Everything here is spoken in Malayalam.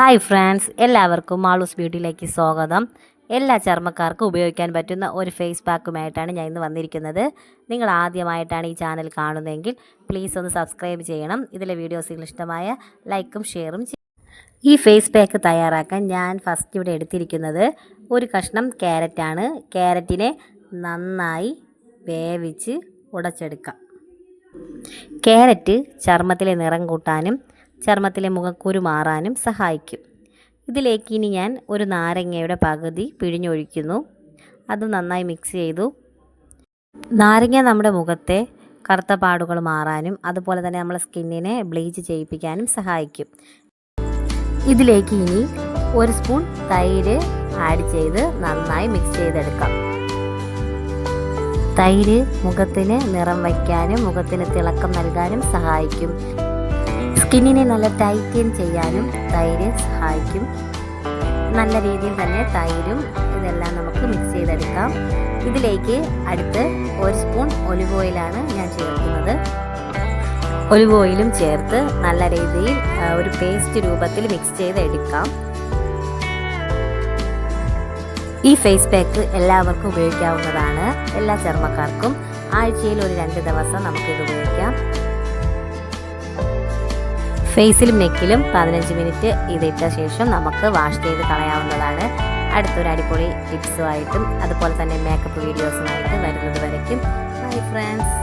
ഹായ് ഫ്രണ്ട്സ് എല്ലാവർക്കും മാളൂസ് ബ്യൂട്ടിയിലേക്ക് സ്വാഗതം. എല്ലാ ചർമ്മക്കാർക്കും ഉപയോഗിക്കാൻ പറ്റുന്ന ഒരു ഫേസ് പാക്കുമായിട്ടാണ് ഞാൻ ഇന്ന് വന്നിരിക്കുന്നത്. നിങ്ങൾ ആദ്യമായിട്ടാണ് ഈ ചാനൽ കാണുന്നതെങ്കിൽ പ്ലീസ് ഒന്ന് സബ്സ്ക്രൈബ് ചെയ്യണം. ഇതിലെ വീഡിയോസുകൾ ഇഷ്ടമായ ലൈക്കും ഷെയറും ഈ ഫേസ് പാക്ക് തയ്യാറാക്കാൻ ഞാൻ ഫസ്റ്റ് ഇവിടെ എടുത്തിരിക്കുന്നത് ഒരു കഷ്ണം ക്യാരറ്റാണ് ക്യാരറ്റിനെ നന്നായി വേവിച്ച് ഉടച്ചെടുക്കാം. ക്യാരറ്റ് ചർമ്മത്തിലെ നിറം കൂട്ടാനും ചർമ്മത്തിലെ മുഖക്കുരു മാറാനും സഹായിക്കും. ഇതിലേക്ക് ഇനി ഞാൻ ഒരു നാരങ്ങയുടെ പകുതി പിഴിഞ്ഞൊഴിക്കുന്നു. അത് നന്നായി മിക്സ് ചെയ്തു. നാരങ്ങ നമ്മുടെ മുഖത്തെ കറുത്ത പാടുകൾ മാറാനും അതുപോലെ തന്നെ നമ്മളെ സ്കിന്നിനെ ബ്ലീച്ച് ചെയ്യിപ്പിക്കാനും സഹായിക്കും. ഇതിലേക്ക് ഇനി ഒരു സ്പൂൺ തൈര് ആഡ് ചെയ്ത് നന്നായി മിക്സ് ചെയ്തെടുക്കാം. തൈര് മുഖത്തിന് നിറം വയ്ക്കാനും മുഖത്തിന് തിളക്കം നൽകാനും സഹായിക്കും. സ്കിന്നിനെ നല്ല ടൈറ്റൻ ചെയ്യാനും തൈര് സഹായിക്കും. നല്ല രീതിയിൽ തന്നെ തൈരും ഇതെല്ലാം നമുക്ക് മിക്സ് ചെയ്തെടുക്കാം. ഇതിലേക്ക് അടുത്ത് ഒരു സ്പൂൺ ഒലിവ് ഓയിലാണ് ഞാൻ ചേർക്കുന്നത്. ഒലിവ് ഓയിലും ചേർത്ത് നല്ല രീതിയിൽ ഒരു പേസ്റ്റ് രൂപത്തിൽ മിക്സ് ചെയ്തെടുക്കാം. ഈ ഫേസ് പാക്ക് എല്ലാവർക്കും ഉപയോഗിക്കാവുന്നതാണ്. എല്ലാ ചർമ്മക്കാർക്കും ആഴ്ചയിൽ ഒരു രണ്ട് ദിവസം നമുക്കിത് ഉപയോഗിക്കാം. ഫേസിലും നെക്കിലും പതിനഞ്ച് മിനിറ്റ് ഇതിട്ട ശേഷം നമുക്ക് വാഷ് ചെയ്ത് കളയാവുന്നതാണ്. അടുത്തൊരു അടിപൊളി ടിപ്സുമായിട്ടും അതുപോലെ തന്നെ മേക്കപ്പ് വീഡിയോസുമായിട്ട് വരുന്നത് വരയ്ക്കും. Bye friends